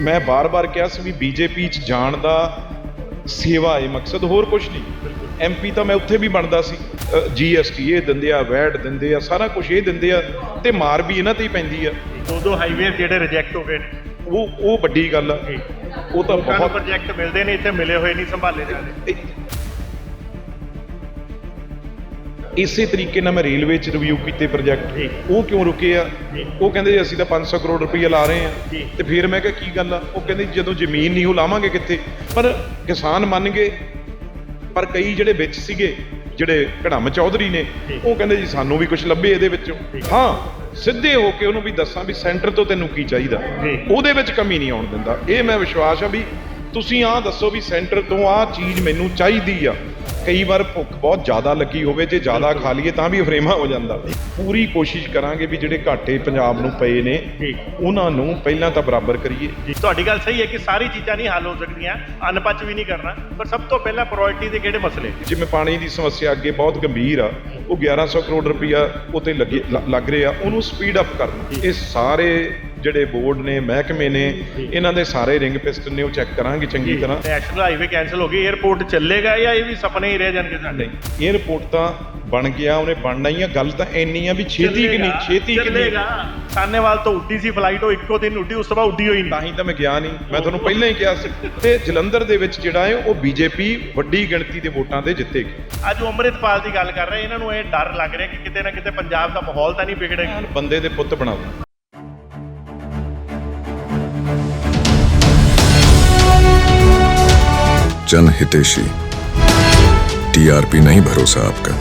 ਮੈਂ ਬਾਰ-ਬਾਰ ਕਿਹਾ ਸੀ ਵੀ ਬੀਜੇਪੀ ਚ ਜਾਣ ਦਾ ਸੇਵਾ ਹੈ ਮਕਸਦ ਹੋਰ ਕੁਝ ਨਹੀਂ। ਐਮਪੀ ਤਾਂ ਮੈਂ ਉੱਥੇ ਵੀ ਬਣਦਾ ਸੀ। ਜੀਐਸਟੀ ਇਹ ਦਿੰਦੇ ਆ ਵੈਟ ਦਿੰਦੇ ਆ ਸਾਰਾ ਕੁਝ ਇਹ ਦਿੰਦੇ ਆ ਤੇ ਮਾਰ ਵੀ ਇਹਨਾਂ ਤੇ ਹੀ ਪੈਂਦੀ ਆ। ਦੋ ਦੋ ਹਾਈਵੇ ਜਿਹੜੇ ਰਿਜੈਕਟ ਹੋ ਗਏ ਨੇ। ਉਹ ਉਹ ਵੱਡੀ ਗੱਲ ਆ। ਉਹ ਤਾਂ ਬਹੁਤ ਪ੍ਰੋਜੈਕਟ ਮਿਲਦੇ ਨੇ ਇੱਥੇ ਮਿਲੇ ਹੋਏ ਨਹੀਂ ਸੰਭਾਲੇ ਜਾਂਦੇ ਇਸੇ ਤਰੀਕੇ ਨਾਲ ਮੈਂ ਰੇਲਵੇ ਚ ਰਿਵਿਊ ਕੀਤੇ ਪ੍ਰੋਜੈਕਟ। ਉਹ ਕਿਉਂ ਰੁਕੇ ਆ। ਉਹ ਕਹਿੰਦੇ ਜੀ ਅਸੀਂ ਤਾਂ 500 ਕਰੋੜ ਰੁਪਈਆ ਲਾ ਰਹੇ ਆ। ਤੇ ਫਿਰ ਮੈਂ ਕਿਹਾ ਕੀ ਗੱਲ ਆ ਉਹ ਕਹਿੰਦੇ ਜਦੋਂ ਜ਼ਮੀਨ ਨਹੀਂ ਉਹ ਲਾਵਾਂਗੇ ਕਿੱਥੇ ਪਰ ਕਿਸਾਨ ਮੰਨ ਗਏ ਪਰ ਕਈ ਜਿਹੜੇ ਵਿੱਚ ਸੀਗੇ ਜਿਹੜੇ ਘੜਮ ਚੌਧਰੀ ਨੇ। ਉਹ ਕਹਿੰਦੇ ਜੀ ਸਾਨੂੰ ਵੀ ਕੁਝ ਲੱਭੇ ਇਹਦੇ ਵਿੱਚੋਂ। ਹਾਂ ਸਿੱਧੇ ਹੋ ਕੇ ਉਹਨੂੰ ਵੀ ਦੱਸਾਂ ਵੀ ਸੈਂਟਰ ਤੋਂ ਤੈਨੂੰ ਕੀ ਚਾਹੀਦਾ। ਉਹਦੇ ਵਿੱਚ ਕਮੀ ਨਹੀਂ ਆਉਣ ਦਿੰਦਾ ਇਹ ਮੈਂ ਵਿਸ਼ਵਾਸ ਆ ਵੀ ਤੁਸੀਂ ਆਹ ਦੱਸੋ ਵੀ ਸੈਂਟਰ ਤੋਂ ਆਹ ਚੀਜ਼ ਮੈਨੂੰ ਚਾਹੀਦੀ ਆ ਕਈ ਵਾਰ ਭੁੱਖ ਬਹੁਤ ਜ਼ਿਆਦਾ ਲੱਗੀ ਹੋਵੇ ਜੇ ਜ਼ਿਆਦਾ ਖਾ ਲਈਏ ਤਾਂ ਵੀ ਅਫਰੇਮਾ ਹੋ ਜਾਂਦਾ। ਪੂਰੀ ਕੋਸ਼ਿਸ਼ ਕਰਾਂਗੇ ਵੀ ਜਿਹੜੇ ਘਾਟੇ ਪੰਜਾਬ ਨੂੰ ਪਏ ਨੇ ਉਹਨਾਂ ਨੂੰ ਪਹਿਲਾਂ ਤਾਂ ਬਰਾਬਰ ਕਰੀਏ। ਤੁਹਾਡੀ ਗੱਲ ਸਹੀ ਹੈ ਕਿ ਸਾਰੀ ਚੀਜ਼ਾਂ ਨਹੀਂ ਹੱਲ ਹੋ ਸਕਦੀਆਂ ਅਨਪਚ ਵੀ ਨਹੀਂ ਕਰਨਾ ਪਰ ਸਭ ਤੋਂ ਪਹਿਲਾਂ ਪ੍ਰਾਇੋਰਟੀ ਦੇ ਕਿਹੜੇ ਮਸਲੇ? ਜਿਵੇਂ ਪਾਣੀ ਦੀ ਸਮੱਸਿਆ ਅੱਗੇ ਬਹੁਤ ਗੰਭੀਰ ਆ ਉਹ 1100 ਕਰੋੜ ਰੁਪਈਆ ਉਤੇ ਲੱਗ ਰਿਹਾ ਉਹਨੂੰ ਸਪੀਡ ਅਪ ਕਰਨਾ। ਇਹ ਸਾਰੇ ਜਿਹੜੇ ਬੋਰਡ ਨੇ ਮਹਿਕਮੇ ਨੇ ਇਹਨਾਂ ਦੇ ਸਾਰੇ ਰਿੰਗ ਪਿਸਟਨ ਨੇ ਉਹ ਚੈੱਕ ਕਰਾਂਗੇ ਚੰਗੀ ਤਰ੍ਹਾਂ। ਨੈਸ਼ਨਲ ਹਾਈਵੇ ਕੈਨਸਲ ਹੋ ਗਈ 에어ਪੋਰਟ ਚੱਲੇਗਾ ਜਾਂ ਇਹ ਵੀ ਸੁਪਨੇ ਹੀ ਰਹਿ ਜਾਣਗੇ ਸਾਡੇ? 에어ਪੋਰਟ ਤਾਂ ਬਣ ਗਿਆ ਉਹਨੇ ਬਣਨਾ ਹੀ ਆ ਗੱਲ ਤਾਂ ਇੰਨੀ ਆ ਵੀ ਛੇਤੀ ਕਿ ਨਹੀਂ ਛੇਤੀ ਕਿ ਨਹੀਂ। ਸਾਨੇਵਾਲ ਤੋਂ ਉੱਡੀ ਸੀ ਫਲਾਈਟ ਉਹ ਇੱਕੋ ਦਿਨ ਉੱਡੀ ਉਸ ਤੋਂ ਬਾਅਦ ਉੱਡੀ ਹੋਈ ਨਹੀਂ। ਤਾਂ ਹੀ ਤਾਂ ਮੈਂ ਗਿਆ ਨਹੀਂ ਮੈਂ ਤੁਹਾਨੂੰ ਪਹਿਲਾਂ ਹੀ ਕਿਹਾ ਸੀ। ਤੇ ਜਲੰਧਰ ਦੇ ਵਿੱਚ ਜਿਹੜਾ ਹੈ ਉਹ ਬੀਜੇਪੀ ਵੱਡੀ ਗਿਣਤੀ ਦੇ ਵੋਟਾਂ ਤੇ ਜਿੱਤੇਗੀ। ਅੱਜ ਉਹ ਅਮਰਿਤਪਾਲ ਦੀ ਗੱਲ ਕਰ ਰਹੇ ਇਹਨਾਂ ਨੂੰ ਇਹ ਡਰ ਲੱਗ ਰਿਹਾ ਕਿ ਕਿਤੇ ਨਾ ਕਿਤੇ ਪੰਜਾਬ ਦਾ ਮਾਹੌਲ ਤਾਂ ਨਹੀਂ ਵਿਗੜੇਗਾ। ਬੰਦੇ ਦੇ ਪੁੱਤ ਬਣਾਓ जन हितेशी टीआरपी नहीं भरोसा आपका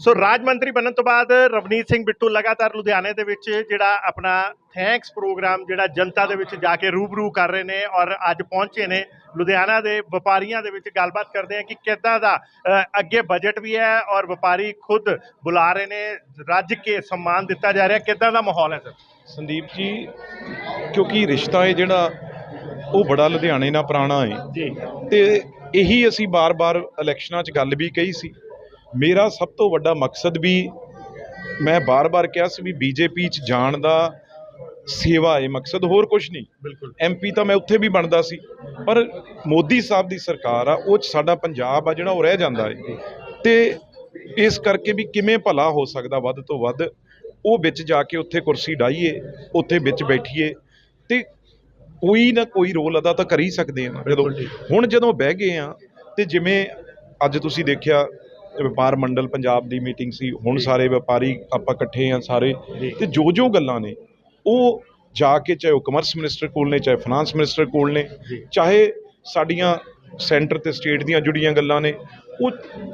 ਸੋ ਰਾਜ ਮੰਤਰੀ ਬਣਨ ਤੋਂ ਬਾਅਦ ਰਵਨੀਤ ਸਿੰਘ ਬਿੱਟੂ ਲਗਾਤਾਰ ਲੁਧਿਆਣੇ ਦੇ ਵਿੱਚ ਜਿਹੜਾ ਆਪਣਾ ਥੈਂਕਸ ਪ੍ਰੋਗਰਾਮ ਜਿਹੜਾ ਜਨਤਾ ਦੇ ਵਿੱਚ ਜਾ ਕੇ ਰੂਬਰੂ ਕਰ ਰਹੇ ਨੇ ਔਰ ਅੱਜ ਪਹੁੰਚੇ ਨੇ ਲੁਧਿਆਣਾ ਦੇ ਵਪਾਰੀਆਂ ਦੇ ਵਿੱਚ ਗੱਲਬਾਤ ਕਰਦੇ ਆ ਕਿ ਕਿੱਦਾਂ ਦਾ ਅ, ਅੱਗੇ ਬਜਟ ਵੀ ਹੈ ਔਰ ਵਪਾਰੀ ਖੁਦ ਬੁਲਾ ਰਹੇ ਨੇ ਰੱਜ ਕੇ ਸਨਮਾਨ ਦਿੱਤਾ ਜਾ ਰਿਹਾ ਕਿੱਦਾਂ ਦਾ ਮਾਹੌਲ ਹੈ ਸਰ ਸੰਦੀਪ ਜੀ ਕਿਉਂਕਿ ਰਿਸ਼ਤਾ ਹੈ ਜਿਹੜਾ ਉਹ ਬੜਾ ਲੁਧਿਆਣੇ ਨਾਲ ਪੁਰਾਣਾ ਹੈ ਜੀ। ਤੇ ਇਹੀ ਅਸੀਂ ਬਾਰ-ਬਾਰ ਇਲੈਕਸ਼ਨਾਂ 'ਚ ਗੱਲ ਵੀ ਕਹੀ ਸੀ। ਮੇਰਾ ਸਭ ਤੋਂ ਵੱਡਾ ਮਕਸਦ ਵੀ ਮੈਂ ਬਾਰ-ਬਾਰ ਕਿਹਾ ਸੀ ਵੀ ਬੀਜੇਪੀ 'ਚ ਜਾਣ ਦਾ ਸੇਵਾ ਹੈ ਮਕਸਦ ਹੋਰ ਕੁਝ ਨਹੀਂ। ਬਿਲਕੁਲ। ਐਮਪੀ ਤਾਂ ਮੈਂ ਉੱਥੇ ਵੀ ਬਣਦਾ ਸੀ। ਪਰ ਮੋਦੀ ਸਾਹਿਬ ਦੀ ਸਰਕਾਰ ਆ ਉਹ 'ਚ ਸਾਡਾ ਪੰਜਾਬ ਆ ਜਿਹੜਾ ਉਹ ਰਹਿ ਜਾਂਦਾ ਹੈ ਤੇ ਇਸ ਕਰਕੇ ਵੀ ਕਿਵੇਂ ਭਲਾ ਹੋ ਸਕਦਾ ਵੱਧ ਤੋਂ ਵੱਧ ਉਹ ਵਿੱਚ ਜਾ ਕੇ ਉੱਥੇ ਕੁਰਸੀ ਡਾਈਏ ਉੱਥੇ ਵਿੱਚ ਬੈਠੀਏ। ਤੇ ਕੋਈ ਨਾ ਕੋਈ ਰੋਲ ਅਦਾ ਤਾਂ ਕਰ ਹੀ ਸਕਦੇ ਆ ਜਦੋਂ। ਹੁਣ ਜਦੋਂ ਬਹਿ ਗਏ ਆ ਤੇ ਜਿਵੇਂ ਅੱਜ ਤੁਸੀਂ ਦੇਖਿਆ ਵਪਾਰ ਮੰਡਲ ਪੰਜਾਬ ਦੀ ਮੀਟਿੰਗ ਸੀ ਹੁਣ ਸਾਰੇ ਵਪਾਰੀ ਆਪਾਂ ਇਕੱਠੇ ਆ ਸਾਰੇ। ਤੇ ਜੋ ਜੋ ਗੱਲਾਂ ਨੇ ਉਹ ਜਾ ਕੇ ਚਾਹੇ ਉਹ ਕਮਰਸ ਮਿਨਿਸਟਰ ਕੋਲ ਨੇ ਚਾਹੇ ਫਾਈਨਾਂਸ ਮਿਨਿਸਟਰ ਕੋਲ ਨੇ। ਚਾਹੇ ਸਾਡੀਆਂ ਸੈਂਟਰ ਤੇ ਸਟੇਟ ਦੀਆਂ ਜੁੜੀਆਂ ਗੱਲਾਂ ਨੇ ਉਹ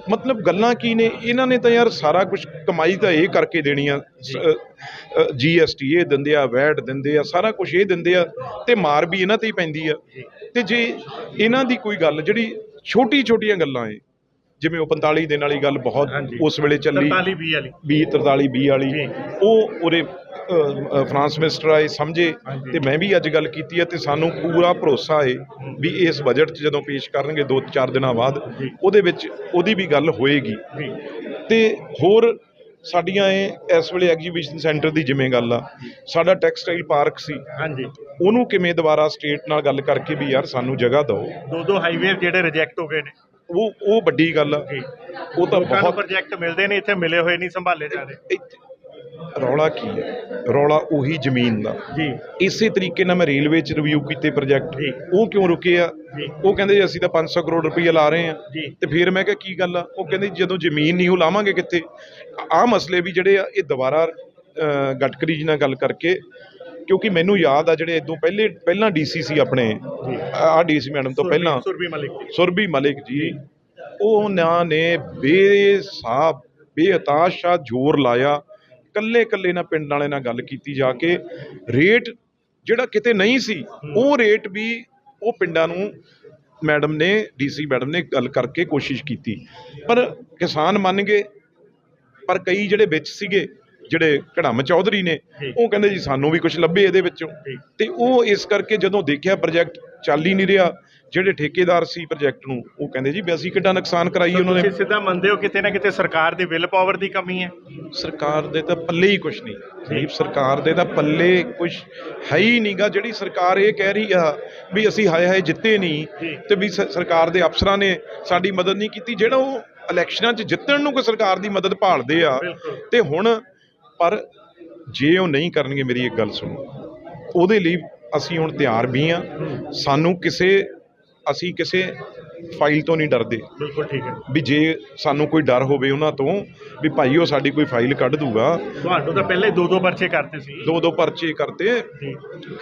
ਮਤਲਬ ਗੱਲਾਂ ਕੀ ਨੇ? ਇਹਨਾਂ ਨੇ ਤਾਂ ਯਾਰ ਸਾਰਾ ਕੁਝ ਕਮਾਈ ਤਾਂ ਇਹ ਕਰਕੇ ਦੇਣੀ ਆ ਜੀਐਸਟੀ ਇਹ ਦਿੰਦੇ ਆ ਵੈਟ ਦਿੰਦੇ ਆ ਸਾਰਾ ਕੁਝ ਇਹ ਦਿੰਦੇ ਆ ਤੇ ਮਾਰ ਵੀ ਇਹਨਾਂ ਤੇ ਹੀ ਪੈਂਦੀ ਆ। ਤੇ ਜੇ ਇਹਨਾਂ ਦੀ ਕੋਈ ਗੱਲ ਜਿਹੜੀ ਛੋਟੀ ਛੋਟੀਆਂ ਗੱਲਾਂ ਏ ਜਿਵੇਂ ਉਹ 45 ਦਿਨ ਵਾਲੀ ਗੱਲ ਬਹੁਤ। ਉਸ ਵੇਲੇ ਚੱਲੀ। 43 20 ਵਾਲੀ। 20 43 20 ਵਾਲੀ। ਉਹ ਉਰੇ ਫਰਾਂਸ ਮਿਨਿਸਟਰ ਆਏ ਸਮਝੇ। ਤੇ ਮੈਂ ਵੀ ਅੱਜ ਗੱਲ ਕੀਤੀ ਹੈ ਤੇ ਸਾਨੂੰ ਪੂਰਾ ਭਰੋਸਾ ਹੈ ਵੀ ਇਸ ਬਜਟ 'ਚ ਜਦੋਂ ਪੇਸ਼ ਕਰਨਗੇ 2-4 ਦਿਨਾਂ ਬਾਅਦ ਜੀ। ਉਹਦੇ ਵਿੱਚ ਉਹਦੀ ਵੀ ਗੱਲ ਹੋਏਗੀ। ਜੀ ਤੇ ਹੋਰ ਸਾਡੀਆਂ ਇਹ ਇਸ ਵੇਲੇ ਐਗਜੀਬਿਸ਼ਨ ਸੈਂਟਰ ਦੀ ਜਿਵੇਂ ਗੱਲ ਆ ਸਾਡਾ ਟੈਕਸਟਾਈਲ ਪਾਰਕ ਸੀ। ਹਾਂਜੀ। ਉਹਨੂੰ ਕਿਵੇਂ ਦੁਬਾਰਾ ਸਟੇਟ ਨਾਲ ਗੱਲ ਕਰਕੇ ਵੀ ਯਾਰ ਸਾਨੂੰ ਜਗ੍ਹਾ ਦਿਓ। ਦੋ ਦੋ ਹਾਈਵੇ ਜਿਹੜੇ ਰਿਜੈਕਟ ਹੋ ਗਏ ਨੇ। ਉਹ ਉਹ ਵੱਡੀ ਗੱਲ ਆ। ਜੀ। ਉਹ ਤਾਂ ਬਹੁਤ ਪ੍ਰੋਜੈਕਟ ਮਿਲਦੇ ਨੇ ਇੱਥੇ ਮਿਲੇ ਹੋਏ ਨਹੀਂ ਸੰਭਾਲੇ ਇੱਥੇ ਰੌਲਾ ਕੀ ਹੈ? ਰੌਲਾ ਉਹੀ ਜ਼ਮੀਨ ਦਾ। ਜੀ। ਇਸੇ ਤਰੀਕੇ ਨਾਲ ਮੈਂ ਰੇਲਵੇ ਚ ਰਿਵਿਊ ਕੀਤੇ ਪ੍ਰੋਜੈਕਟ। ਉਹ ਕਿਉਂ ਰੁਕੇ ਆ। ਉਹ ਕਹਿੰਦੇ ਜੀ ਅਸੀਂ ਤਾਂ 500 ਕਰੋੜ ਰੁਪਈਆ ਲਾ ਰਹੇ ਆ। ਤੇ ਫਿਰ ਮੈਂ ਕਿਹਾ ਕੀ ਗੱਲ ਆ? ਉਹ ਕਹਿੰਦੇ ਜਦੋਂ ਜ਼ਮੀਨ ਨਹੀਂ ਉਹ ਲਾਵਾਂਗੇ ਕਿੱਥੇ? ਆਹ ਮਸਲੇ ਵੀ ਜਿਹੜੇ ਆ ਇਹ ਦੁਬਾਰਾ ਅ, ਗਡਕਰੀ ਜੀ ਨਾਲ ਗੱਲ ਕਰਕੇ ਕਿਉਂਕਿ ਮੈਨੂੰ ਯਾਦ ਆ ਜਿਹੜੇ ਇਦੋਂ ਪਹਿਲੇ ਪਹਿਲਾਂ ਡੀਸੀ ਸੀ ਆਪਣੇ। ਆਹ ਡੀਸੀ ਮੈਡਮ ਤੋਂ ਪਹਿਲਾਂ। ਸੁਰਭੀ ਮਲਿਕ ਜੀ। ਸੁਰਭੀ ਮਲਿਕ ਜੀ। ਉਹਨਾਂ ਨੇ ਬੇਸਾਬ ਬੇਅਤਾਸ਼ਾ ਜ਼ੋਰ ਲਾਇਆ। ਕੱਲੇ ਕੱਲੇ ਨਾਲ ਪਿੰਡ ਵਾਲੇ ਨਾਲ ਗੱਲ ਕੀਤੀ ਜਾ ਕੇ ਰੇਟ ਜਿਹੜਾ ਕਿਤੇ ਨਹੀਂ ਸੀ ਉਹ ਰੇਟ ਵੀ ਉਹ ਪਿੰਡਾਂ ਨੂੰ ਮੈਡਮ ਨੇ ਡੀਸੀ ਮੈਡਮ ਨੇ ਗੱਲ ਕਰਕੇ ਕੋਸ਼ਿਸ਼ ਕੀਤੀ ਪਰ ਕਿਸਾਨ ਮੰਨ ਗਏ ਪਰ ਕਈ ਜਿਹੜੇ ਵਿੱਚ ਸੀਗੇ ਜਿਹੜੇ ਘੜਮ ਚੌਧਰੀ ਨੇ। ਉਹ ਕਹਿੰਦੇ ਜੀ ਸਾਨੂੰ ਵੀ ਕੁਝ ਲੱਭੇ ਇਹਦੇ ਵਿੱਚੋਂ। ਤੇ ਉਹ ਇਸ ਕਰਕੇ ਜਦੋਂ ਦੇਖਿਆ ਪ੍ਰੋਜੈਕਟ ਚੱਲ ਹੀ ਨਹੀਂ ਰਿਹਾ। ਜਿਹੜੇ ਠੇਕੇਦਾਰ ਸੀ ਪ੍ਰੋਜੈਕਟ ਨੂੰ ਉਹ ਕਹਿੰਦੇ ਜੀ ਵੀ ਅਸੀਂ ਕਿੱਡਾ ਨੁਕਸਾਨ ਕਰਾਈ ਉਹਨਾਂ ਨੇ। ਤੁਸੀਂ ਸਿੱਧਾ ਮੰਨਦੇ ਹੋ ਕਿਤੇ ਨਾ ਕਿਤੇ ਸਰਕਾਰ ਦੀ ਵਿਲ ਪਾਵਰ ਦੀ ਕਮੀ ਹੈ? ਸਰਕਾਰ ਦੇ ਤਾਂ ਪੱਲੇ ਹੀ ਕੁਝ ਨਹੀਂ। ਗਰੀਬ ਸਰਕਾਰ ਦੇ ਤਾਂ ਪੱਲੇ ਕੁਝ ਹੈ ਹੀ ਨਹੀਂਗਾ। ਜਿਹੜੀ ਸਰਕਾਰ ਇਹ ਕਹਿ ਰਹੀ ਆ ਵੀ ਅਸੀਂ ਹਾਏ ਹਾਏ ਜਿੱਤੇ ਨਹੀਂ। ਤੇ ਵੀ ਸ- ਸਰਕਾਰ ਦੇ ਅਫਸਰਾਂ ਨੇ ਸਾਡੀ ਮਦਦ ਨਹੀਂ ਕੀਤੀ ਜਿਹੜਾ ਉਹ ਇਲੈਕਸ਼ਨਾਂ 'ਚ ਜਿੱਤਣ ਨੂੰ ਕੋਈ ਸਰਕਾਰ ਦੀ ਮਦਦ ਭਾਲਦੇ ਆ ਬਿਲਕੁਲ। ਤੇ ਹੁਣ ਪਰ ਜੇ ਉਹ ਨਹੀਂ ਕਰਨਗੇ ਮੇਰੀ ਇੱਕ ਗੱਲ ਸੁਣੋ ਉਹਦੇ ਲਈ ਅਸੀਂ ਹੁਣ ਤਿਆਰ ਵੀ ਆ ਸਾਨੂੰ ਕਿਸੇ ਅਸੀਂ ਕਿਸੇ ਫਾਈਲ ਤੋਂ ਨਹੀਂ ਡਰਦੇ। ਬਿਲਕੁਲ ਠੀਕ ਹੈ। ਵੀ ਜੇ ਸਾਨੂੰ ਕੋਈ ਡਰ ਹੋਵੇ ਉਹਨਾਂ ਤੋਂ ਵੀ ਭਾਈ ਉਹ ਸਾਡੀ ਕੋਈ ਫਾਈਲ ਕੱਢ ਦੂਗਾ। ਤੁਹਾਨੂੰ ਤਾਂ ਪਹਿਲੇ ਦੋ ਦੋ ਪਰਚੇ ਕਰਤੇ ਸੀ। ਦੋ ਦੋ ਪਰਚੇ ਕਰਤੇ।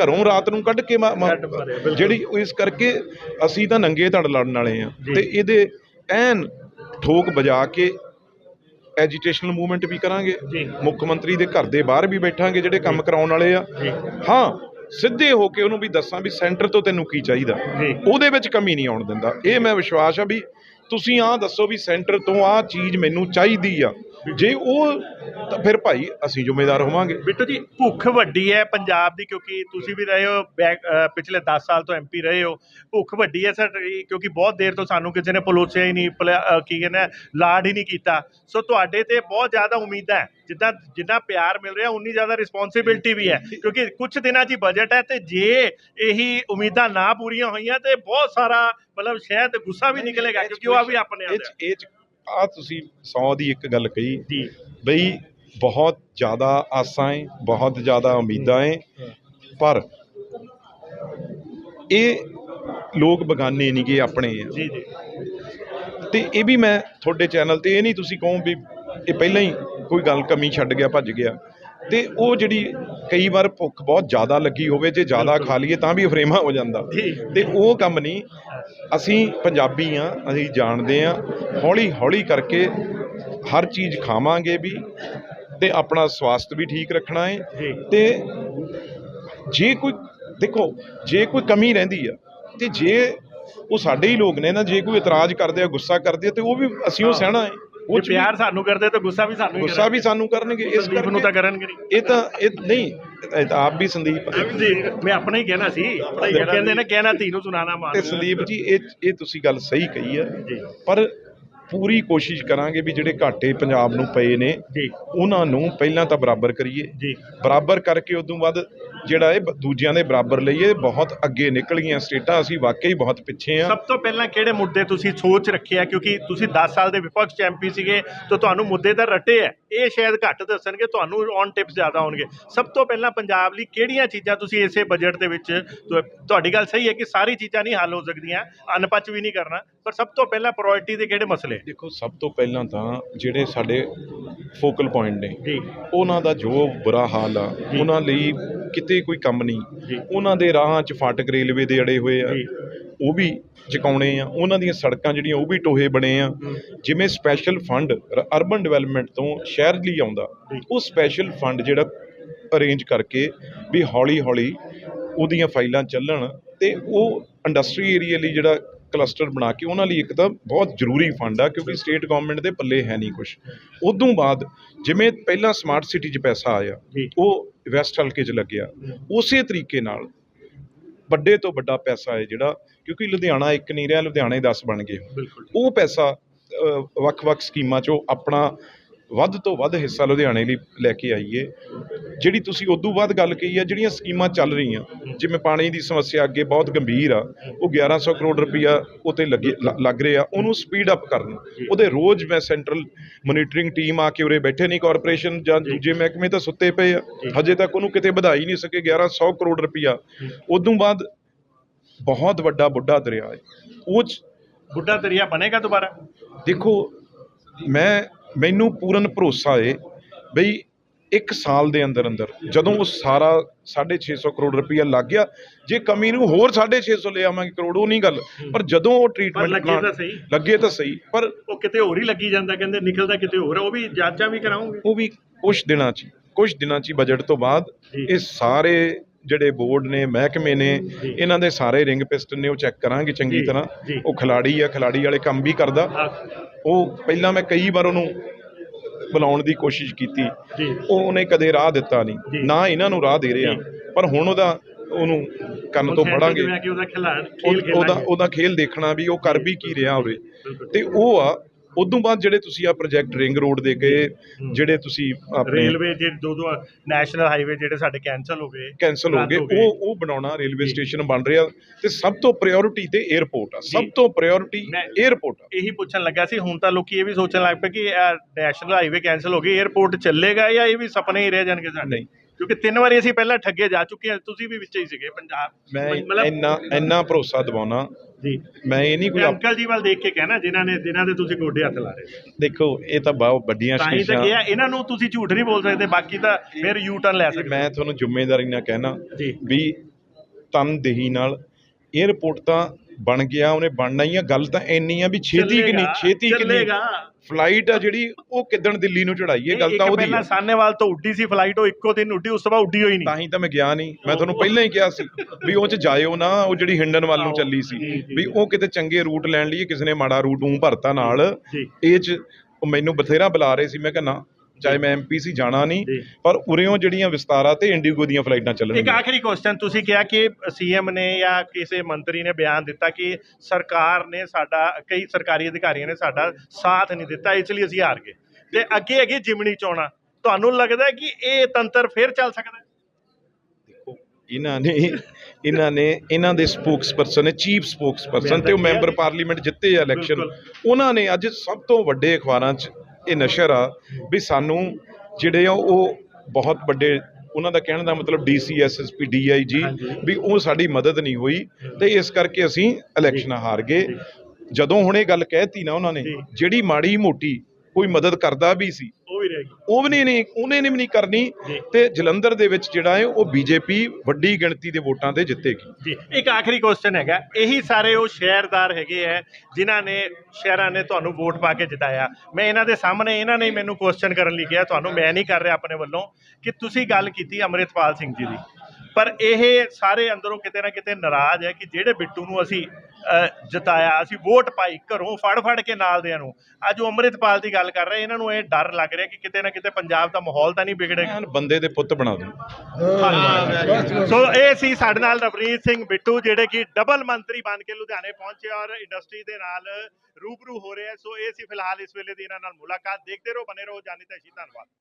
ਘਰੋਂ ਰਾਤ ਨੂੰ ਕੱਢ ਕੇ। ਜਿਹੜੀ ਇਸ ਕਰਕੇ ਅਸੀਂ ਤਾਂ ਨੰਗੇ ਧੜ ਲੜਨ ਵਾਲੇ ਆ। ਤੇ ਇਹਦੇ ਐਨ ਠੋਕ ਵਜਾ ਕੇ ਐਜੀਟੇਸ਼ਨਲ ਮੂਵਮੈਂਟ ਵੀ ਕਰਾਂਗੇ। ਮੁੱਖ ਮੰਤਰੀ ਦੇ ਘਰ ਦੇ ਬਾਹਰ ਵੀ ਬੈਠਾਂਗੇ ਜਿਹੜੇ ਕੰਮ ਕਰਾਉਣ ਵਾਲੇ ਆ। ਹਾਂ ਸਿੱਧੇ ਹੋ ਕੇ ਉਹਨੂੰ ਵੀ ਦੱਸਾਂ ਵੀ ਸੈਂਟਰ ਤੋਂ ਤੈਨੂੰ ਕੀ ਚਾਹੀਦਾ। ਉਹਦੇ ਵਿੱਚ ਕਮੀ ਨਹੀਂ ਆਉਣ ਦਿੰਦਾ। ਇਹ ਮੈਂ ਵਿਸ਼ਵਾਸ ਆ ਵੀ ਤੁਸੀਂ ਆਹ ਦੱਸੋ ਵੀ ਸੈਂਟਰ ਤੋਂ ਆਹ ਚੀਜ਼ ਮੈਨੂੰ ਚਾਹੀਦੀ ਆ। ਜੇ ਉਹ ਤਾਂ ਫਿਰ ਭਾਈ ਅਸੀਂ ਜ਼ਿੰਮੇਦਾਰ ਹੋਵਾਂਗੇ। ਬਿੱਟੂ ਜੀ ਭੁੱਖ ਵੱਡੀ ਹੈ ਪੰਜਾਬ ਦੀ ਕਿਉਂਕਿ ਤੁਸੀਂ ਵੀ ਰਹੇ ਹੋ ਬੈਕ- ਪਿਛਲੇ 10 ਸਾਲ ਤੋਂ ਐਮਪੀ ਰਹੇ ਹੋ। ਭੁੱਖ ਵੱਡੀ ਹੈ ਸਰ ਕਿਉਂਕਿ ਬਹੁਤ ਦੇਰ ਤੋਂ ਸਾਨੂੰ ਕਿਸੇ ਨੇ ਪਲੋਸਿਆ ਹੀ ਨਹੀਂ ਪਲਿਆ- ਕੀ ਕਹਿੰਦੇ ਆ, ਲਾਡ ਹੀ ਨਹੀਂ ਕੀਤਾ। ਸੋ ਤੁਹਾਡੇ ਤੇ ਬਹੁਤ ਜ਼ਿਆਦਾ ਉਮੀਦਾਂ ਹੈ। ਜਿੱਦਾਂ ਜਿੰਨਾ ਪਿਆਰ ਮਿਲ ਰਿਹਾ ਉਨੀ ਜ਼ਿਆਦਾ ਰਿਸਪੌਂਸਿਬਿਲਟੀ ਵੀ ਹੈ। ਕਿਉਂਕਿ ਕੁਝ ਦਿਨਾਂ 'ਚ ਹੀ ਬਜਟ ਹੈ ਤੇ ਜੇ ਇਹੀ ਉਮੀਦਾਂ ਨਾ ਪੂਰੀਆਂ ਹੋਈਆਂ ਤੇ ਬਹੁਤ ਸਾਰਾ ਮਤਲਬ ਸ਼ਾਇਦ ਗੁੱਸਾ ਵੀ ਨਿਕਲੇਗਾ ਕਿਉਂਕਿ ਉਹ ਵੀ ਆਪਣੇ ਇਹ ਆਉਂਦੇ ਇਹ 'ਚ ਆ ਤੁਸੀਂ 100 ਦੀ ਇੱਕ ਗੱਲ ਕਹੀ ਜੀ। ਬਈ ਬਹੁਤ ਜ਼ਿਆਦਾ ਆਸਾਂ ਏ ਬਹੁਤ ਜ਼ਿਆਦਾ ਉਮੀਦਾਂ ਏ ਪਰ ਇਹ ਲੋਕ ਬਗਾਨੇ ਨਹੀਂਗੇ ਆਪਣੇ ਆ। ਜੀ ਜੀ। ਤੇ ਇਹ ਵੀ ਮੈਂ ਤੁਹਾਡੇ ਚੈਨਲ ਤੇ ਇਹ ਨਹੀਂ ਤੁਸੀਂ ਕਹੋ ਵੀ ਇਹ ਪਹਿਲਾਂ ਹੀ ਕੋਈ ਗੱਲ ਕਮੀ ਛੱਡ ਗਿਆ ਭੱਜ ਗਿਆ। ਤੇ ਉਹ ਜਿਹੜੀ ਕਈ ਵਾਰ ਭੁੱਖ ਬਹੁਤ ਜ਼ਿਆਦਾ ਲੱਗੀ ਹੋਵੇ ਜੇ ਜ਼ਿਆਦਾ ਖਾ ਲਈਏ ਤਾਂ ਵੀ ਅਫਰੇਮਾ ਹੋ ਜਾਂਦਾ। ਤੇ ਉਹ ਕੰਮ ਨਹੀਂ। ਅਸੀਂ ਪੰਜਾਬੀ ਆ ਅਸੀਂ ਜਾਣਦੇ ਆ ਹੌਲੀ ਹੌਲੀ ਕਰਕੇ ਹਰ ਚੀਜ਼ ਖਾਵਾਂਗੇ ਵੀ ਤੇ ਆਪਣਾ ਸਵਾਸਥ ਵੀ ਠੀਕ ਰੱਖਣਾ ਹੈ। ਤੇ ਜੇ ਕੋਈ ਦੇਖੋ ਜੇ ਕੋਈ ਕਮੀ ਰਹਿੰਦੀ ਆ ਤੇ ਜੇ ਉਹ ਸਾਡੇ ਹੀ ਲੋਕ ਨੇ ਨਾ ਜੇ ਕੋਈ ਇਤਰਾਜ਼ ਕਰਦੇ ਆ ਗੁੱਸਾ ਕਰਦੇ ਆ ਤੇ ਉਹ ਵੀ ਅਸੀਂ ਉਹ ਸਹਿਣਾ ਹੈ ਉਹ ਪਿਆਰ ਸਾਨੂੰ ਕਰਦੇ ਤਾਂ ਗੁੱਸਾ ਵੀ ਸਾਨੂੰ ਹੀ ਗੁੱਸਾ ਵੀ ਸਾਨੂੰ ਕਰਨਗੇ ਇਸ ਸੰਦੀਪ ਨੂੰ ਤਾਂ ਕਰਨਗੇ ਨਹੀਂ। ਇਹ ਤਾਂ ਇਹ ਨਹੀਂ ਇਹ ਤਾਂ ਆਪ ਵੀ ਸੰਦੀਪ ਜੀ ਮੈਂ ਆਪਣਾ ਹੀ ਕਹਿਣਾ ਸੀ। ਕਹਿੰਦੇ ਨੇ ਕਹਿਣਾ ਧੀ ਨੂੰ ਸੁਣਾਣਾ ਮਾਂ ਤੇ। ਸੰਦੀਪ ਜੀ ਇਹ ਇਹ ਤੁਸੀਂ ਗੱਲ ਸਹੀ ਕਹੀ ਜੀ। ਪਰ ਪੂਰੀ ਕੋਸ਼ਿਸ਼ ਕਰਾਂਗੇ ਵੀ ਜਿਹੜੇ ਘਾਟੇ ਪੰਜਾਬ ਨੂੰ ਪਏ ਨੇ ਜੀ। ਉਹਨਾਂ ਨੂੰ ਪਹਿਲਾਂ ਤਾਂ ਬਰਾਬਰ ਕਰੀਏ। ਜੀ। ਬਰਾਬਰ ਕਰਕੇ ਉਦੋਂ ਬਾਅਦ ਜਿਹੜਾ ਇਹ ਦੂਜਿਆਂ ਦੇ ਬਰਾਬਰ ਲਈਏ ਬਹੁਤ ਅੱਗੇ ਨਿਕਲ ਗਈਆਂ ਸਟੇਟਾਂ ਅਸੀਂ ਵਾਕਈ ਬਹੁਤ ਪਿੱਛੇ ਆ ਸਭ ਤੋਂ ਪਹਿਲਾਂ ਕਿਹੜੇ ਮੁੱਦੇ ਤੁਸੀਂ ਸੋਚ ਰੱਖਿਆ? ਕਿਉਂਕਿ ਤੁਸੀਂ 10 ਸਾਲ ਦੇ ਵਿਪਕਸ਼ ਚ ਐਮਪੀ ਸੀਗੇ ਤਾਂ ਤੁਹਾਨੂੰ ਮੁੱਦੇ ਤਾਂ ਰੱਟੇ ਹੈ ਇਹ ਸ਼ਾਇਦ ਘੱਟ ਦੱਸਣਗੇ ਤੁਹਾਨੂੰ ਔਨ ਟਿਪਸ ਜ਼ਿਆਦਾ ਹੋਣਗੇ ਸਭ ਤੋਂ ਪਹਿਲਾਂ ਪੰਜਾਬ ਲਈ ਕਿਹੜੀਆਂ ਚੀਜ਼ਾਂ ਤੁਸੀਂ ਇਸੇ ਬਜਟ ਦੇ ਵਿੱਚ ਤੁਹਾਡੀ ਗੱਲ ਸਹੀ ਹੈ ਕਿ ਸਾਰੀ ਚੀਜ਼ਾਂ ਨਹੀਂ ਹੱਲ ਹੋ ਸਕਦੀਆਂ ਅਨਪਚ ਵੀ ਨਹੀਂ ਕਰਨਾ। ਪਰ ਸਭ ਤੋਂ ਪਹਿਲਾਂ ਪ੍ਰਾਇੋਰਟੀ ਦੇ ਕਿਹੜੇ ਮਸਲੇ? ਦੇਖੋ ਸਭ ਤੋਂ ਪਹਿਲਾਂ ਤਾਂ ਜਿਹੜੇ ਸਾਡੇ ਫੋਕਲ ਪੁਆਇੰਟ ਨੇ ਉਹਨਾਂ ਦਾ ਜੋ ਬੁਰਾ ਹਾਲ ਆ ਉਹਨਾਂ ਲਈ ਕਿਤੇ ਕੋਈ ਕੰਮ। ਨਹੀਂ ਉਹਨਾਂ ਦੇ ਰਾਹਾਂ 'ਚ ਫਾਟਕ ਰੇਲਵੇ ਦੇ ਅੜੇ ਹੋਏ ਆ। ਉਹ ਵੀ ਚੁਕਾਉਣੇ ਆ ਉਹਨਾਂ ਦੀਆਂ ਸੜਕਾਂ ਜਿਹੜੀਆਂ ਉਹ ਵੀ ਟੋਹੇ ਬਣੇ ਆ ਜਿਵੇਂ ਸਪੈਸ਼ਲ ਫੰਡ ਅਰਬਨ ਡਿਵੈਲਪਮੈਂਟ ਤੋਂ ਸ਼ਹਿਰ ਲਈ ਆਉਂਦਾ। ਉਹ ਸਪੈਸ਼ਲ ਫੰਡ ਜਿਹੜਾ ਅਰੇਂਜ ਕਰਕੇ ਵੀ ਹੌਲੀ ਹੌਲੀ ਉਹਦੀਆਂ ਫਾਈਲਾਂ ਚੱਲਣ ਤੇ ਉਹ ਇੰਡਸਟਰੀ ਏਰੀਆ ਲਈ ਜਿਹੜਾ ਕਲਸਟਰ ਬਣਾ ਕੇ ਉਹਨਾਂ ਲਈ ਇੱਕ ਤਾਂ ਬਹੁਤ ਜ਼ਰੂਰੀ ਫੰਡ ਆ ਕਿਉਂਕਿ ਸਟੇਟ ਗਵਰਨਮੈਂਟ ਦੇ ਪੱਲੇ ਹੈ ਨਹੀਂ ਕੁਝ ਉਦੋਂ ਬਾਅਦ ਜਿਵੇਂ ਪਹਿਲਾਂ ਸਮਾਰਟ ਸਿਟੀ 'ਚ ਪੈਸਾ ਆਇਆ। ਉਹ ਵੈਸਟ ਹਲਕੇ 'ਚ ਲੱਗਿਆ ਉਸੇ ਤਰੀਕੇ ਨਾਲ ਵੱਡੇ ਤੋਂ ਵੱਡਾ ਪੈਸਾ ਹੈ ਜਿਹੜਾ ਕਿਉਂਕਿ ਲੁਧਿਆਣਾ ਇੱਕ ਨਹੀਂ ਰਿਹਾ ਲੁਧਿਆਣੇ 10 ਬਣ ਗਏ। ਉਹ ਪੈਸਾ ਵੱਖ-ਵੱਖ ਸਕੀਮਾਂ 'ਚੋਂ ਆਪਣਾ ਵੱਧ ਤੋਂ ਵੱਧ ਹਿੱਸਾ ਲੁਧਿਆਣੇ ਲਈ ਲੈ ਕੇ ਆਈਏ। ਜਿਹੜੀ ਤੁਸੀਂ ਉਦੋਂ ਬਾਅਦ ਗੱਲ ਕਹੀ ਆ ਜਿਹੜੀਆਂ ਸਕੀਮਾਂ ਚੱਲ ਰਹੀਆਂ ਜਿਵੇਂ ਪਾਣੀ ਦੀ ਸਮੱਸਿਆ ਅੱਗੇ ਬਹੁਤ ਗੰਭੀਰ ਆ ਉਹ 1100 ਕਰੋੜ ਰੁਪਈਆ ਉਤੇ ਲੱਗੇ ਰਿਹਾ ਉਹਨੂੰ ਸਪੀਡ ਅਪ ਕਰਨ। ਉਹਦੇ ਰੋਜ਼ ਮੈਂ ਸੈਂਟਰਲ ਮੋਨੀਟਰਿੰਗ ਟੀਮ ਆ ਕੇ ਉਰੇ ਬੈਠੇ ਨਹੀਂ ਕਾਰਪੋਰੇਸ਼ਨ ਜਾਂ ਦੂਜੇ ਮਹਿਕਮੇ ਤਾਂ ਸੁੱਤੇ ਪਏ ਆ। ਹਜੇ ਤੱਕ ਉਹਨੂੰ ਕਿਤੇ ਵਧਾਈ ਨਹੀਂ ਸਕੇ 1100 ਕਰੋੜ ਰੁਪਈਆ ਉਦੋਂ ਬਾਅਦ ਬਹੁਤ ਵੱਡਾ ਬੁੱਢਾ ਦਰਿਆ ਹੈ। ਉਹ 'ਚ ਬੁੱਢਾ ਦਰਿਆ ਬਣੇਗਾ ਦੁਬਾਰਾ? ਦੇਖੋ ਮੈਂ ਮੈਨੂੰ ਪੂਰਨ ਭਰੋਸਾ ਏ ਬਈ ਇੱਕ ਸਾਲ ਦੇ ਅੰਦਰ ਅੰਦਰ ਜਦੋਂ ਉਹ ਸਾਰਾ 650 ਕਰੋੜ ਰੁਪਈਆ ਲੱਗ ਗਿਆ ਜੇ ਕਮੀ ਨੂੰ ਹੋਰ 650 ਲੈ ਆਵਾਂਗੇ ਕਰੋੜ ਉਹ ਨਹੀਂ ਗੱਲ ਪਰ ਜਦੋਂ ਉਹ ਟ੍ਰੀਟਮੈਂਟ ਲੱਗੇ ਤਾਂ ਸਹੀ। ਲੱਗੇ ਤਾਂ ਸਹੀ ਪਰ ਉਹ ਕਿਤੇ ਹੋਰ ਹੀ ਲੱਗੀ ਜਾਂਦਾ ਕਹਿੰਦੇ ਨਿਕਲਦਾ ਕਿਤੇ ਹੋਰ ਉਹ ਵੀ ਜਾਂਚਾਂ ਵੀ ਕਰਾਉਂਗੇ ਉਹ ਵੀ ਕੁਝ ਦਿਨਾਂ 'ਚ ਕੁਝ ਦਿਨਾਂ 'ਚ ਬਜਟ ਤੋਂ ਬਾਅਦ। ਇਹ ਸਾਰੇ ਜਿਹੜੇ ਬੋਰਡ ਨੇ ਮਹਿਕਮੇ ਨੇ। ਇਹਨਾਂ ਦੇ ਸਾਰੇ ਰਿੰਗ ਪਿਸਟਨ ਨੇ ਉਹ ਚੈੱਕ ਕਰਾਂਗੇ ਚੰਗੀ ਤਰ੍ਹਾਂ। ਉਹ ਖਿਲਾੜੀ ਆ ਖਿਲਾੜੀ ਵਾਲੇ ਕੰਮ ਵੀ ਕਰਦਾ। ਉਹ ਪਹਿਲਾਂ ਮੈਂ ਕਈ ਵਾਰ ਉਹਨੂੰ ਬੁਲਾਉਣ ਦੀ ਕੋਸ਼ਿਸ਼ ਕੀਤੀ। ਉਹ ਉਹਨੇ ਕਦੇ ਰਾਹ ਦਿੱਤਾ। ਨਹੀਂ। ਨਾ ਇਹਨਾਂ ਨੂੰ ਰਾਹ ਦੇ ਰਿਹਾ ਪਰ ਹੁਣ ਉਹਦਾ ਉਹਨੂੰ ਕੰਨ ਤੋਂ ਪੜਾਂਗੇ। ਉਹਦਾ ਖੇਲ ਦੇਖਣਾ ਵੀ ਉਹ ਕਰ ਵੀ ਕੀ ਰਿਹਾ ਹੋਵੇ। ਤੇ ਉਹ ਆ ਉਦੋਂ ਬਾਅਦ ਜਿਹੜੇ ਤੁਸੀਂ ਆ ਪ੍ਰੋਜੈਕਟ ਰਿੰਗ ਰੋਡ ਦੇ ਗਏ ਜਿਹੜੇ ਤੁਸੀਂ ਆਪਣੇ ਰੇਲਵੇ ਦੇ ਦੋ ਦੋ ਨੈਸ਼ਨਲ ਹਾਈਵੇ ਜਿਹੜੇ ਸਾਡੇ ਕੈਨਸਲ ਹੋ ਗਏ ਕੈਨਸਲ ਹੋ ਗਏ ਉਹ ਉਹ ਬਣਾਉਣਾ ਰੇਲਵੇ ਸਟੇਸ਼ਨ ਬਣ ਰਿਹਾ ਤੇ ਸਭ ਤੋਂ ਪ੍ਰਾਇੋਰਟੀ ਤੇ 에ਅਰਪੋਰਟ ਆ ਸਭ ਤੋਂ ਪ੍ਰਾਇੋਰਟੀ 에ਅਰਪੋਰਟ ਆ। ਇਹੀ ਪੁੱਛਣ ਲੱਗਾ ਸੀ ਹੁਣ ਤਾਂ ਲੋਕੀ ਇਹ ਵੀ ਸੋਚਣ ਲੱਗ ਪਏ ਕਿ ਨੈਸ਼ਨਲ ਹਾਈਵੇ ਕੈਨਸਲ ਹੋ ਗਏ 에ਅਰਪੋਰਟ ਚੱਲੇਗਾ ਜਾਂ ਇਹ ਵੀ ਸੁਪਨੇ ਹੀ ਰਹਿ ਜਾਣਗੇ ਸਾਡੇ? ਨਹੀਂ ਕਿਉਂਕਿ ਤਿੰਨ ਵਾਰੀ ਅਸੀਂ ਪਹਿਲਾਂ ਠੱਗੇ ਜਾ ਚੁੱਕੇ ਹਾਂ ਤੁਸੀਂ ਵੀ ਵਿੱਚ ਹੀ ਸੀਗੇ ਪੰਜਾਬ। ਮੈਂ ਇੰਨਾ ਇੰਨਾ ਭਰੋਸਾ ਦਿਵਾਉਣਾ। ਜੀ। ਮੈਂ ਇਹ ਨਹੀਂ ਕੋਈ ਅੰਕਲ ਜੀ ਵੱਲ ਦੇਖ ਕੇ ਕਹਿਣਾ ਜਿਨ੍ਹਾਂ ਨੇ ਜਿਨ੍ਹਾਂ ਦੇ ਤੁਸੀਂ ਗੋਡੇ ਹੱਥ ਲਾ ਰਹੇ ਦੇਖੋ ਇਹ ਤਾਂ ਬਹੁਤ ਵੱਡੀਆਂ ਤਾਂ ਹੀ ਤਾਂ ਸ਼ੀਸ਼ਾਂ ਇਹਨਾਂ ਨੂੰ ਤੁਸੀਂ ਝੂਠ ਨਹੀਂ ਬੋਲ ਸਕਦੇ ਬਾਕੀ ਤਾਂ ਫਿਰ ਯੂ ਟਰਨ ਲੈ ਸਕਦੇ। ਮੈਂ ਤੁਹਾਨੂੰ ਜ਼ਿੰਮੇਵਾਰੀ ਨਾਲ ਕਹਿਣਾ ਜੀ। ਵੀ ਤਨਦੇਹੀ ਨਾਲ 에ਅਰਪੋਰਟ ਤਾਂ ਬਣ ਗਿਆ ਉਹਨੇ ਬਣਨਾ ਹੀ ਆ ਗੱਲ ਤਾਂ ਇੰਨੀ ਆ ਵੀ ਛੇਤੀ ਕਿ ਨਹੀਂ ਛੇਤੀ ਕਿ ਨਹੀਂ। ਚੱਲੇਗਾ। ਫਲਾਈਟ ਆ ਜਿਹੜੀ ਉਹ ਕਿੱਦਣ ਦਿੱਲੀ ਨੂੰ ਚੜਾਈ ਹੈ ਗੱਲ ਤਾਂ ਉਹਦੀ ਪਹਿਲਾਂ ਸਾਨੇਵਾਲ ਤੋਂ ਉੱਡੀ ਸੀ ਫਲਾਈਟ ਉਹ ਇੱਕੋ ਦਿਨ ਉੱਡੀ ਉਸ ਤੋਂ ਬਾਅਦ ਉੱਡੀ ਹੋਈ ਤਾਂ ਨਹੀਂ ਹੀ ਤਾਂ ਮੈਂ ਗਿਆ ਨਹੀਂ। ਮੈਂ ਤੁਹਾਨੂੰ ਪਹਿਲਾਂ ਹੀ ਕਿਹਾ ਸੀ ਵੀ ਉਹ ਚ ਜਾਇਓ ਨਾ ਉਹ ਜਿਹੜੀ ਹਿੰਡਨ ਵੱਲ ਨੂੰ ਚੱਲੀ ਸੀ। ਵੀ ਉਹ ਕਿਤੇ ਚੰਗੇ ਰੂਟ ਲੈਣ ਲਈ ਕਿਸੇ ਨੇ ਮਾੜਾ ਰੂਟ ਉਂ ਭਰਤਾ ਨਾਲ। ਇਹ ਚ ਉਹ ਮੈਨੂੰ ਬਥੇਰਾ ਬੁਲਾ ਰਹੇ ਸੀ। ਮੈਂ ਕਿਹਾ ਨਾ ਚਾਹੇ ਮੈਂ ਐਮਪੀ ਸੀ ਜਾਣਾ ਨਹੀਂ। ਪਰ ਉਰਿਓਂ ਜਿਹੜੀਆਂ ਵਿਸਤਾਰਾ ਤੇ ਇੰਡੀਗੋ ਦੀਆਂ ਫਲਾਈਟਾਂ ਇੱਕ ਚੱਲਣਗੀਆਂ ਆਖਰੀ ਕੁਐਸਚਨ ਤੁਸੀਂ ਕਿਹਾ ਕਿ ਸੀਐਮ ਨੇ ਜਾਂ ਕਿਸੇ ਮੰਤਰੀ ਨੇ ਬਿਆਨ ਦਿੱਤਾ ਕਿ ਸਰਕਾਰ ਨੇ ਸਾਡਾ ਕਈ ਸਰਕਾਰੀ ਅਧਿਕਾਰੀਆਂ ਨੇ ਸਾਡਾ ਸਾਥ ਨਹੀਂ ਦਿੱਤਾ ਇਸ ਲਈ ਅਸੀਂ ਹਾਰ ਗਏ। ਤੇ ਅੱਗੇ ਅੱਗੇ ਜਿਮਣੀ ਚੋਣਾ ਤੁਹਾਨੂੰ ਲੱਗਦਾ ਕਿ ਇਹ ਤੰਤਰ ਫੇਰ ਚੱਲ ਸਕਦਾ ਇਹਨਾਂ ਨੇ ਇਹਨਾਂ ਨੇ ਇਹਨਾਂ ਦੇ ਸਪੋਕਸਪਰਸਨ ਨੇ ਚੀਫ ਸਪੋਕਸਪਰਸਨ ਤੇ ਉਹ ਮੈਂਬਰ ਪਾਰਲੀਮੈਂਟ ਜਿੱਤੇ ਆ ਇਲੈਕਸ਼ਨ। ਉਹਨਾਂ ਨੇ ਅੱਜ ਸਭ ਤੋਂ ਵੱਡੇ ਅਖਬਾਰਾਂ 'ਚ ਇਹ ਨਸ਼ਰ ਆ ਵੀ ਸਾਨੂੰ ਜਿਹੜੇ ਆ ਉਹ ਬਹੁਤ ਵੱਡੇ ਉਹਨਾਂ ਦਾ ਕਹਿਣ ਦਾ ਮਤਲਬ ਡੀਸੀ ਐਸਐਸਪੀ ਡੀਆਈਜੀ। ਵੀ ਉਹ ਸਾਡੀ ਮਦਦ ਨਹੀਂ ਹੋਈ ਤੇ ਇਸ ਕਰਕੇ ਅਸੀਂ ਇਲੈਕਸ਼ਨਾਂ ਹਾਰ ਗਏ ਜਦੋਂ ਹੁਣ ਇਹ ਗੱਲ ਕਹਿਤੀ ਨਾ ਉਹਨਾਂ ਨੇ। ਜਿਹੜੀ ਮਾੜੀ ਮੋਟੀ ਕੋਈ ਮਦਦ ਕਰਦਾ ਵੀ ਸੀ ਉਹ ਵੀ ਉਹ ਵੀ ਨਹੀਂ ਉਹਨੇ ਨੇ ਵੀ ਨਹੀਂ ਕਰਨੀ। ਤੇ ਜਲੰਧਰ ਦੇ ਵਿੱਚ ਜਿਹੜਾ ਹੈ ਉਹ ਬੀਜੇਪੀ ਵੱਡੀ ਗਿਣਤੀ ਦੇ ਵੋਟਾਂ ਤੇ ਜਿੱਤੇਗੀ। ਜੀ ਇੱਕ ਆਖਰੀ ਕੁਐਸਚਨ ਹੈਗਾ। ਇਹੀ ਸਾਰੇ ਉਹ ਸ਼ਹਿਰਦਾਰ ਹੈਗੇ ਹੈ ਜਿਨ੍ਹਾਂ ਨੇ ਸ਼ਹਿਰਾਂ ਨੇ ਤੁਹਾਨੂੰ ਵੋਟ ਪਾ ਕੇ ਜਿਤਾਇਆ। ਮੈਂ ਇਹਨਾਂ ਦੇ ਸਾਹਮਣੇ ਇਹਨਾਂ ਨੇ ਮੈਨੂੰ ਕੁਐਸਚਨ ਕਰਨ ਲਈ ਕਿਹਾ ਤੁਹਾਨੂੰ ਮੈਂ ਨਹੀਂ ਕਰ ਰਿਹਾ ਆਪਣੇ ਵੱਲੋਂ ਕਿ ਤੁਸੀਂ ਗੱਲ ਕੀਤੀ ਅੰਮ੍ਰਿਤਪਾਲ ਸਿੰਘ ਜੀ ਦੀ। ਪਰ ਇਹ ਸਾਰੇ ਅੰਦਰੋਂ ਕਿਤੇ ਨਾ ਕਿਤੇ ਨਾਰਾਜ਼ ਹੈ ਕਿ ਜਿਹੜੇ ਬਿੱਟੂ ਨੂੰ ਅਸੀਂ ਜਿਤਾਇਆ ਅਸੀਂ ਵੋਟ ਪਾਈ ਘਰੋਂ ਫੜ ਫੜ ਕੇ ਨਾਲ ਦਿਆਂ ਨੂੰ। ਅੱਜ ਉਹ ਅੰਮ੍ਰਿਤਪਾਲ ਦੀ ਗੱਲ ਕਰ ਰਹੇ ਇਹਨਾਂ ਨੂੰ ਇਹ ਡਰ ਲੱਗ ਰਿਹਾ ਕਿ ਕਿਤੇ ਨਾ ਕਿਤੇ ਪੰਜਾਬ ਦਾ ਮਾਹੌਲ ਤਾਂ ਨਹੀਂ ਵਿਗੜੇਗਾ ਬੰਦੇ ਦੇ ਪੁੱਤ ਬਣਾ ਦੂੰ ਸੋ ਇਹ ਸੀ ਸਾਡੇ ਨਾਲ ਰਵਨੀਤ ਸਿੰਘ ਬਿੱਟੂ ਜਿਹੜੇ ਕਿ ਡਬਲ ਮੰਤਰੀ ਬਣ ਕੇ ਲੁਧਿਆਣੇ ਪਹੁੰਚੇ ਔਰ ਇੰਡਸਟਰੀ ਦੇ ਨਾਲ ਰੂਬਰੂ ਹੋ ਰਹੇ ਸੋ ਇਹ ਸੀ ਫਿਲਹਾਲ ਇਸ ਵੇਲੇ ਦੀ ਇਹਨਾਂ ਨਾਲ ਮੁਲਾਕਾਤ। ਦੇਖਦੇ ਰਹੋ ਬਨੇ ਰਹੋ ਜਾਨੀ ਤੇ ਧੰਨਵਾਦ।